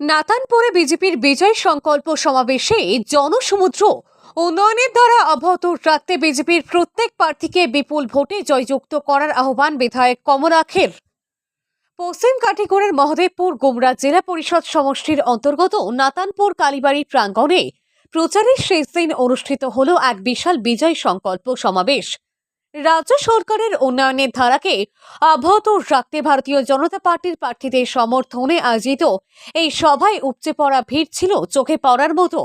নাতানপুরে বিজেপির বিজয় সংকল্প সমাবেশে জনসমুদ্র উন্নয়নের দ্বারা অব্যাহত রাখতে বিজেপির প্রত্যেক প্রার্থীকে বিপুল ভোটে জয়যুক্ত করার আহ্বান বিধায়ক কমলাক্ষের পশ্চিম কাটিগড়ের মহদেবপুর গুমরা জেলা পরিষদ সমষ্টির অন্তর্গত নাতানপুর কালীবাড়ি প্রাঙ্গণে প্রচারের শেষ দিন অনুষ্ঠিত হল এক বিশাল বিজয় সংকল্প সমাবেশ। রাজ্য সরকারের উন্নয়নের ধারাকে অব্যাহত রাখতে ভারতীয় জনতা পার্টির প্রার্থীদের সমর্থনে আয়োজিত এই সভায় উপচে পড়া ভিড় ছিল চোখে পড়ার মতো।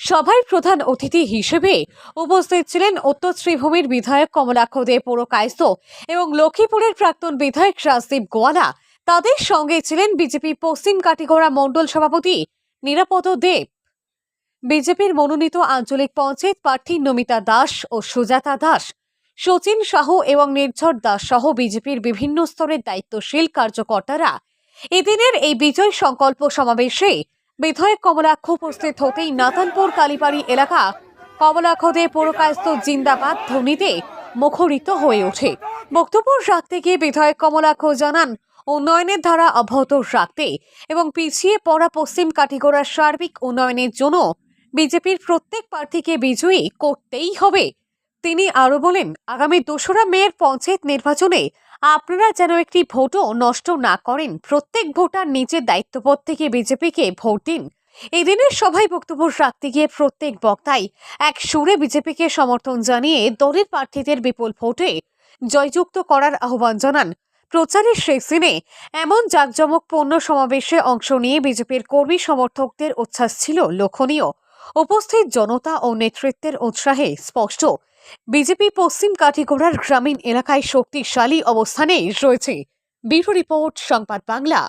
সভায় প্রধান অতিথি হিসেবে উপস্থিত ছিলেন উত্তর শ্রীভূমির বিধায়ক কমলাক্ষ দে, পৌর কায়স্থ এবং লক্ষ্মীপুরের প্রাক্তন বিধায়ক রাজদীপ গোয়ালা। তাদের সঙ্গে ছিলেন বিজেপি পশ্চিম কাটিগড়া মণ্ডল সভাপতি নিরাপদ দেব বিজেপির মনোনীত আঞ্চলিক পঞ্চায়েত প্রার্থী নমিতা দাস ও সুজাতা দাস। সচিন সাহ এবং নির্ঝর দাস সহ বিজেপির বিভিন্ন স্তরের দায়িত্বশীল কার্যকর্তারা এদিনের এই বিজয় সংকল্প সমাবেশে বিধায়ক কমলাক্ষ উপস্থিত হতেই নাতানপুর কালীবাড়ি এলাকা কমলাক্ষদের পৌরকায়স্থ জিন্দাবাদ ধ্বনিতে মুখরিত হয়ে ওঠে। বক্তব্য রাখতে গিয়ে বিধায়ক কমলাক্ষ জানান, উন্নয়নের ধারা অব্যাহত রাখতে এবং পিছিয়ে পড়া পশ্চিম কাটিগড়ার সার্বিক উন্নয়নের জন্য বিজেপির প্রত্যেক প্রার্থীকে বিজয়ী করতেই হবে। তিনি আরও বলেন, আগামী দোসরা মেয়ের পঞ্চায়েত নির্বাচনে আপনারা যেন একটি ভোটও নষ্ট না করেন, প্রত্যেক ভোটার নিজের দায়িত্ববোধ থেকে বিজেপিকে ভোট দিন। এদিনের সভায় বক্তব্য রাখতে গিয়ে প্রত্যেক বক্তাই এক সুরে বিজেপিকে সমর্থন জানিয়ে দলের প্রার্থীদের বিপুল ভোটে জয়যুক্ত করার আহ্বান জানান। প্রচারের শেষ দিনে এমন জাঁকজমকপূর্ণ সমাবেশে অংশ নিয়ে বিজেপির কর্মী সমর্থকদের উচ্ছ্বাস ছিল লক্ষণীয় উপস্থিত জনতা ও নেতৃত্বের উৎসাহে স্পষ্ট বিজেপি পশ্চিম কাঠিগোড়ার গ্রামীণ এলাকায় শক্তিশালী অবস্থানে রয়েছে। ব্যুরো রিপোর্ট, সংবাদ বাংলা।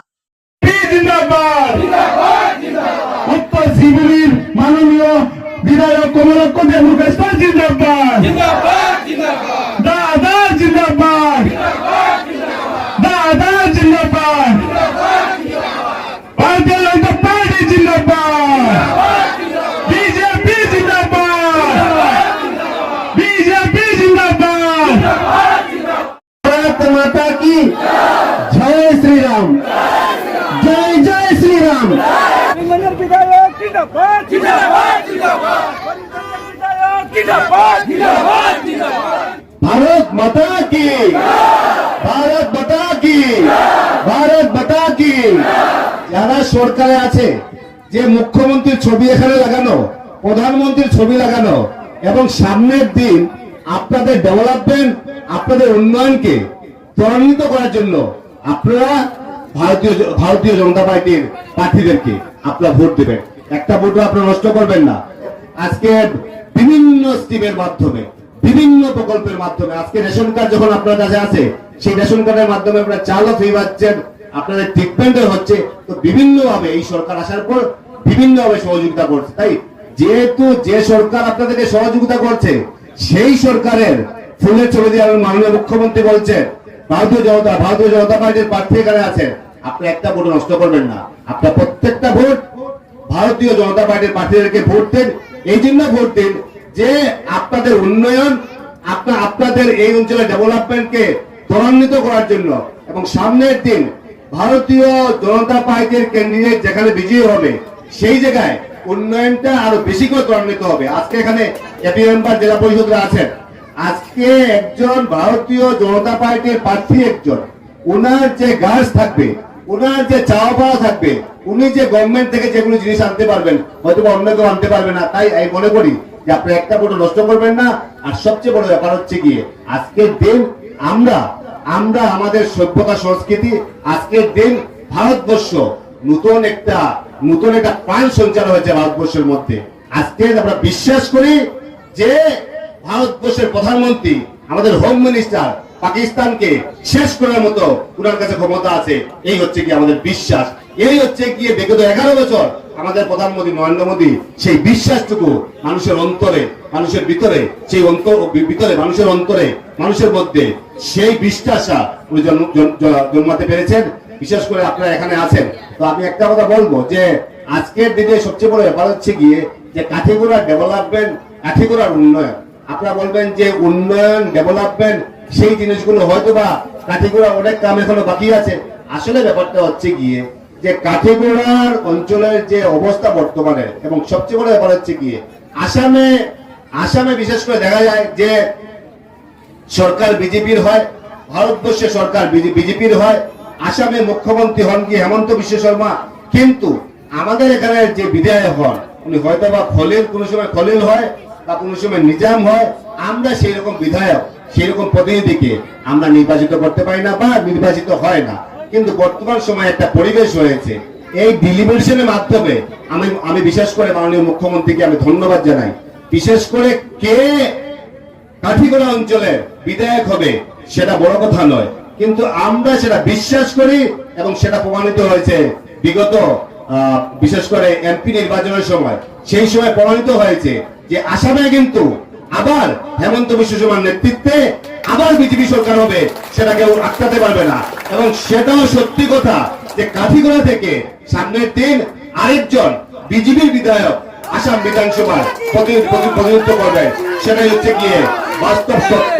উত্তর মাননীয় বিধায়ক কমলক্ষ জিন্দাবাদ দাদা জিন্দাবাদ দাদা জিন্দাবাদ ভারতীয় জনতা পার্টি জিন্দাবাদ বিজেপি জিন্দাবাদ বিজেপি জিন্দাবাদ ভারত মাতা কি জয় শ্রীরাম জয় জয় শ্রীরাম করিমগঞ্জের বিধায়ক জিন্দাবাদ জিন্দাবাদ জিন্দাবাদ করিমগঞ্জের বিধায়ক জিন্দাবাদ জিন্দাবাদ জিন্দাবাদ। ভারত মাতা কি? ভারত মাতা কি? ভারত মাতা কি? যারা সরকারে আছে যে মুখ্যমন্ত্রীর ছবি এখানে লাগানো প্রধানমন্ত্রীর ছবি লাগানো এবং সামনের দিন আপনাদের ডেভেলপমেন্ট আপনাদের উন্নয়নকে ত্বরান্বিত করার জন্য আপনারা ভারতীয় ভারতীয় জনতা পার্টির প্রার্থীদেরকে আপনারা ভোট দেবেন। একটা ভোটও আপনারা নষ্ট করবেন না। আজকে বিভিন্ন স্কিমের মাধ্যমে, বিভিন্ন প্রকল্পের মাধ্যমে, আজকে রেশন কার্ড যখন আপনার কাছে আছে, সেই রেশন কার্ডের মাধ্যমে আপনারা চালও ফ্রি পাচ্ছেন, আপনাদের ট্রিটমেন্টও হচ্ছে। তো বিভিন্ন ভাবে এই সরকার আসার পর বিভিন্ন ভাবে সহযোগিতা করছে। তাই যেহেতু যে সরকার আপনাদেরকে সহযোগিতা করছে, সেই সরকারের ফুলের ছবি দিয়ে মাননীয় মুখ্যমন্ত্রী বলছে ভারতীয় জনতা ভারতীয় জনতা পার্টির প্রার্থী এখানে আছেন। আপনি একটা ভোট নষ্ট করবেন না। আপনার প্রত্যেকটা ভোট ভারতীয় জনতা পার্টির প্রার্থীদেরকে ভোট দেন। এই জন্য ভোট দিন যে আপনাদের উন্নয়ন, আপনার, আপনাদের এই অঞ্চলের ডেভেলপমেন্টকে ত্বরান্বিত করার জন্য এবং সামনের দিন ভারতীয় জনতা পার্টির ক্যান্ডিডেট যেখানে বিজয়ী হবে, সেই জায়গায় উন্নয়নটা আরও বেশি করে ত্বরান্বিত হবে। আজকে এখানে জেলা পরিষদরা আছেন। আজকে একজন ভারতীয় জনতা পার্টির প্রার্থী একজন। ওনার যে গাছ থাকবে ওনার যে চাওয়া পাওয়া থাকবে, উনি যে গভর্নমেন্ট থেকে যেগুলো জিনিস আনতে পারবেন হয়তো অন্য কেউ আনতে পারবে না। তাই আমি মনে করি যে আপনি একটা ভোট নষ্ট করবেন না। আর সবচেয়ে বড় ব্যাপার হচ্ছে গিয়ে, আজকের দিন আমরা আমরা আমাদের সভ্যতা সংস্কৃতি, আজকের দিন ভারতবর্ষ নতুন একটা নতুন একটা প্রাণ সঞ্চার হয়েছে ভারতবর্ষের মধ্যে। আজকে আমরা বিশ্বাস করি যে ভারতবর্ষের প্রধানমন্ত্রী, আমাদের হোম মিনিস্টার পাকিস্তানকে শেষ করার মতো ওনার কাছে ক্ষমতা আছে, এই হচ্ছে কি আমাদের বিশ্বাস। এই হচ্ছে গিয়ে বিগত এগারো বছর আমাদের প্রধানমন্ত্রী নরেন্দ্র মোদী সেই বিশ্বাসটুকু মানুষের অন্তরে, মানুষের ভিতরে, সেই অন্তর ভিতরে মানুষের অন্তরে, মানুষের মধ্যে সেই বিশ্বাসা উনি জন্মাতে পেরেছেন। বিশেষ করে আপনারা এখানে আছেন। তো আমি একটা কথা বলব যে, আজকের দিনে সবচেয়ে বড় ব্যাপার হচ্ছে গিয়ে যে কাঠিগোড়ার ডেভেলপমেন্ট কাঠিগোড়ার উন্নয়ন। আপনারা বলবেন যে উন্নয়ন ডেভেলপমেন্ট সেই জিনিসগুলো হয়তো বা কাঠিগোড়া অনেক কাম এখনও বাকি আছে। আসলে ব্যাপারটা হচ্ছে গিয়ে যে কাঠিগোড়ার অঞ্চলের যে অবস্থা বর্তমানে এবং সবচেয়ে বড় ব্যাপার হচ্ছে কি আসামে আসামে বিশেষ করে দেখা যায় যে সরকার বিজেপির হয়, ভারতবর্ষে সরকার বিজেপির হয়, আসামে মুখ্যমন্ত্রী হন কি হেমন্ত বিশ্ব শর্মা। কিন্তু আমাদের এখানে যে বিধায়ক হন, উনি হয়তো বা খলিল, কোনো সময় খলিল হয় বা কোনো সময় নিজাম হয়, আমরা সেই রকম বিধায়ক সেই রকম প্রতিনিধিকে আমরা নির্বাচিত করতে পারি না বা নির্বাচিত হয় না। কিন্তু বর্তমান সময়ে একটা পরিবেশ হয়েছে এই ডিলিমিনেশনের মাধ্যমে আমি আমি বিশেষ করে মাননীয় মুখ্যমন্ত্রীকে আমি ধন্যবাদ জানাই। বিশেষ করে কে কাঠিগড়া অঞ্চলের বিধায়ক হবে, সেটা বড় কথা নয়। কিন্তু আমরা সেটা বিশ্বাস করি এবং সেটা প্রমাণিত হয়েছে বিগত বিশেষ করে এমপি নির্বাচনের সময়। সেই সময় প্রমাণিত হয়েছে যে আসামে কিন্তু আবার হেমন্ত বিশ্ব শর্মার নেতৃত্বে আবার বিজেপি সরকার হবে, সেটা কেউ আটকাতে পারবে না। এবং সেটাও সত্যি কথা যে কাঠিগড়া থেকে সামনের দিন আরেকজন বিজেপির বিধায়ক আসাম বিধানসভার প্রতিনিধিত্ব করবেন সেটাই হচ্ছে গিয়ে বাস্তব সত্য